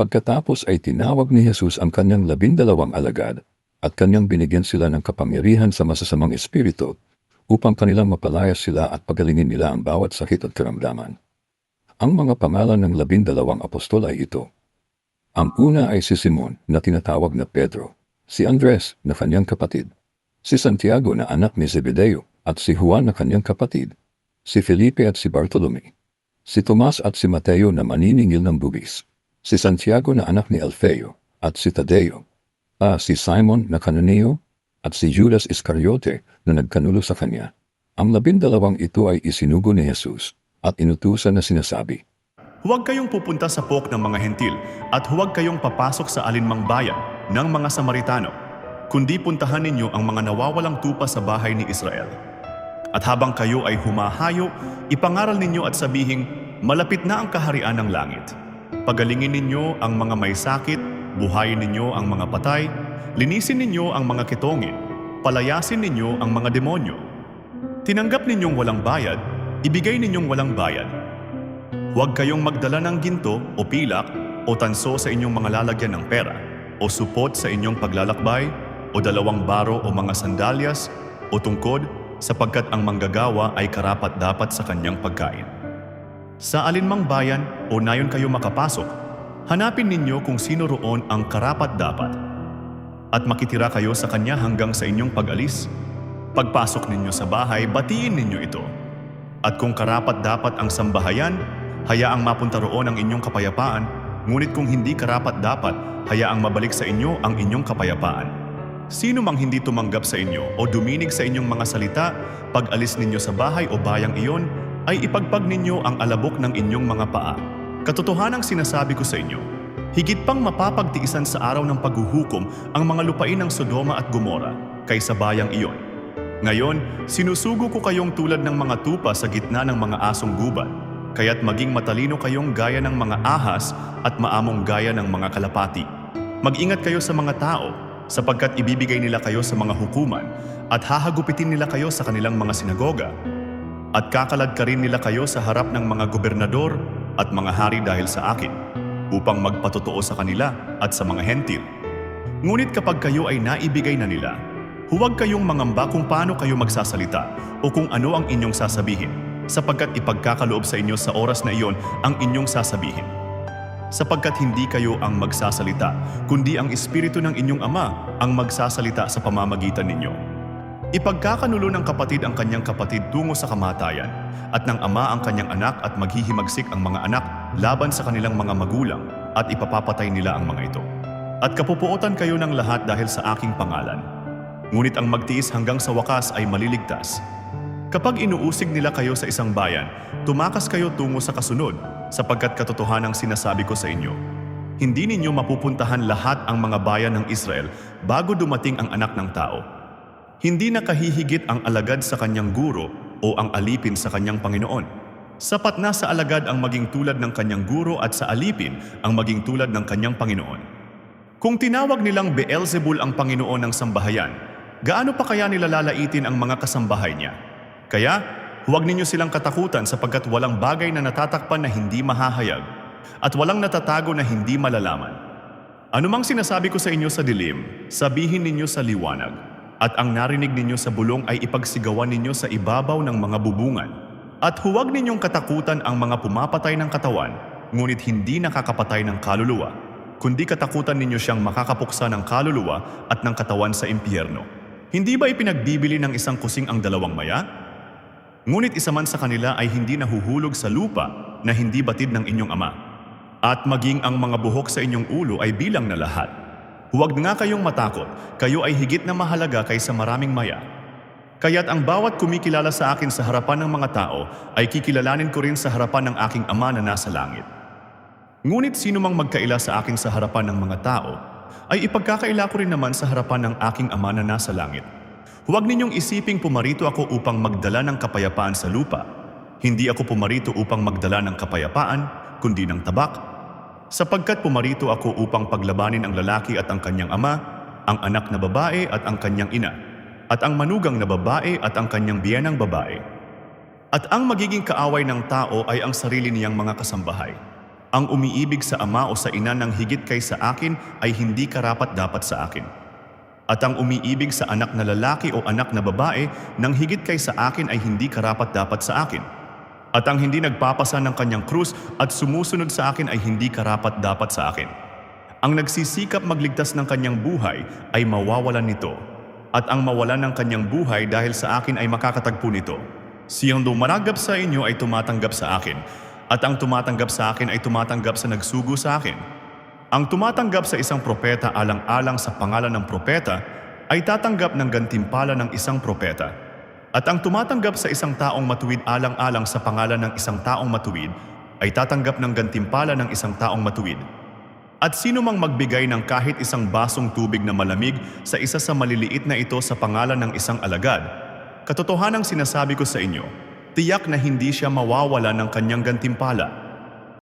Pagkatapos ay tinawag ni Jesus ang kanyang labindalawang alagad at kanyang binigyan sila ng kapangyarihan sa masasamang espiritu upang kanilang mapalayas sila at pagalingin nila ang bawat sakit at karamdaman. Ang mga pangalan ng labindalawang apostol ay ito. Ang una ay si Simon na tinatawag na Pedro, si Andres na kanyang kapatid, si Santiago na anak ni Zebedeo at si Juan na kanyang kapatid, si Felipe at si Bartolome, si Tomas at si Mateo na maniningil ng bubis, si Santiago na anak ni Alfeo at si Tadeo, ah, si Simon na Cananeo at si Judas Iscariote na nagkanulo sa kanya. Ang labindalawang ito ay isinugo ni Jesus at inutusan na sinasabi, Huwag kayong pupunta sa pok ng mga hentil at huwag kayong papasok sa alinmang bayan ng mga Samaritano, kundi puntahan ninyo ang mga nawawalang tupa sa bahay ni Israel. At habang kayo ay humahayo, ipangaral ninyo at sabihing, malapit na ang kaharian ng langit. Pagalingin ninyo ang mga may sakit, buhayin ninyo ang mga patay, linisin ninyo ang mga kitongin, palayasin ninyo ang mga demonyo. Tinanggap ninyong walang bayad, ibigay ninyong walang bayad. Huwag kayong magdala ng ginto o pilak o tanso sa inyong mga lalagyan ng pera o supot sa inyong paglalakbay o dalawang baro o mga sandalyas o tungkod sapagkat ang manggagawa ay karapat dapat sa kanyang pagkain. Sa alinmang bayan o nayon kayo makapasok, hanapin ninyo kung sino roon ang karapat dapat at makitira kayo sa kanya hanggang sa inyong pag-alis. Pagpasok ninyo sa bahay, batiin ninyo ito. At kung karapat dapat ang sambahayan, hayaang mapunta roon ang inyong kapayapaan, ngunit kung hindi karapat dapat, hayaang mabalik sa inyo ang inyong kapayapaan. Sino mang hindi tumanggap sa inyo o duminig sa inyong mga salita, pag alis ninyo sa bahay o bayang iyon, ay ipagpag ninyo ang alabok ng inyong mga paa. Katotohanang sinasabi ko sa inyo, higit pang mapapagtiisan sa araw ng paghuhukom ang mga lupain ng Sodoma at Gomora kaysa bayang iyon. Ngayon, sinusugo ko kayong tulad ng mga tupa sa gitna ng mga asong gubat, kaya't maging matalino kayong gaya ng mga ahas at maamong gaya ng mga kalapati. Mag-ingat kayo sa mga tao, sapagkat ibibigay nila kayo sa mga hukuman at hahagupitin nila kayo sa kanilang mga sinagoga. At kakalad ka rin nila kayo sa harap ng mga gobernador at mga hari dahil sa akin, upang magpatotoo sa kanila at sa mga hentil. Ngunit kapag kayo ay naibigay na nila, huwag kayong mangamba kung paano kayo magsasalita o kung ano ang inyong sasabihin, sapagkat ipagkakaloob sa inyo sa oras na iyon ang inyong sasabihin. Sapagkat hindi kayo ang magsasalita, kundi ang Espiritu ng inyong Ama ang magsasalita sa pamamagitan ninyo. Ipagkakanulo ng kapatid ang kanyang kapatid tungo sa kamatayan, at ng ama ang kanyang anak at maghihimagsik ang mga anak laban sa kanilang mga magulang, at ipapapatay nila ang mga ito. At kapupuotan kayo ng lahat dahil sa aking pangalan. Ngunit ang magtiis hanggang sa wakas ay maliligtas. Kapag inuusig nila kayo sa isang bayan, tumakas kayo tungo sa kasunod, sapagkat katotohanang sinasabi ko sa inyo, hindi ninyo mapupuntahan lahat ang mga bayan ng Israel bago dumating ang anak ng tao. Hindi nakahihigit ang alagad sa kanyang guro o ang alipin sa kanyang Panginoon. Sapat na sa alagad ang maging tulad ng kanyang guro at sa alipin ang maging tulad ng kanyang Panginoon. Kung tinawag nilang Beelzebul ang Panginoon ng sambahayan, gaano pa kaya nila lalaitin ang mga kasambahay niya? Kaya, huwag ninyo silang katakutan sapagkat walang bagay na natatakpan na hindi mahahayag at walang natatago na hindi malalaman. Anumang sinasabi ko sa inyo sa dilim, sabihin ninyo sa liwanag. At ang narinig ninyo sa bulong ay ipagsigawan ninyo sa ibabaw ng mga bubungan. At huwag ninyong katakutan ang mga pumapatay ng katawan, ngunit hindi nakakapatay ng kaluluwa, kundi katakutan ninyo siyang makakapuksa ng kaluluwa at ng katawan sa impyerno. Hindi ba ipinagbibili ng isang kusing ang dalawang maya? Ngunit isa man sa kanila ay hindi nahuhulog sa lupa na hindi batid ng inyong ama. At maging ang mga buhok sa inyong ulo ay bilang na lahat. Huwag nga kayong matakot, kayo ay higit na mahalaga kaysa maraming maya. Kaya't ang bawat kumikilala sa akin sa harapan ng mga tao ay kikilalanin ko rin sa harapan ng aking ama na nasa langit. Ngunit sino mang magkaila sa akin sa harapan ng mga tao, ay ipagkakaila ko rin naman sa harapan ng aking ama na nasa langit. Huwag ninyong isiping pumarito ako upang magdala ng kapayapaan sa lupa. Hindi ako pumarito upang magdala ng kapayapaan, kundi ng tabak. Sapagkat pumarito ako upang paglabanin ang lalaki at ang kanyang ama, ang anak na babae at ang kanyang ina, at ang manugang na babae at ang kanyang biyanang babae. At ang magiging kaaway ng tao ay ang sarili niyang mga kasambahay. Ang umiibig sa ama o sa ina ng higit kay sa akin ay hindi karapat dapat sa akin. At ang umiibig sa anak na lalaki o anak na babae ng higit kay sa akin ay hindi karapat dapat sa akin. At ang hindi nagpapasa ng kanyang krus at sumusunod sa akin ay hindi karapat dapat sa akin. Ang nagsisikap magligtas ng kanyang buhay ay mawawalan nito. At ang mawalan ng kanyang buhay dahil sa akin ay makakatagpo nito. Siyang dumaragap sa inyo ay tumatanggap sa akin, at ang tumatanggap sa akin ay tumatanggap sa nagsugo sa akin. Ang tumatanggap sa isang propeta alang-alang sa pangalan ng propeta ay tatanggap ng gantimpala ng isang propeta. At ang tumatanggap sa isang taong matuwid alang-alang sa pangalan ng isang taong matuwid ay tatanggap ng gantimpala ng isang taong matuwid. At sino mang magbigay ng kahit isang basong tubig na malamig sa isa sa maliliit na ito sa pangalan ng isang alagad, katotohanang sinasabi ko sa inyo, tiyak na hindi siya mawawala ng kanyang gantimpala.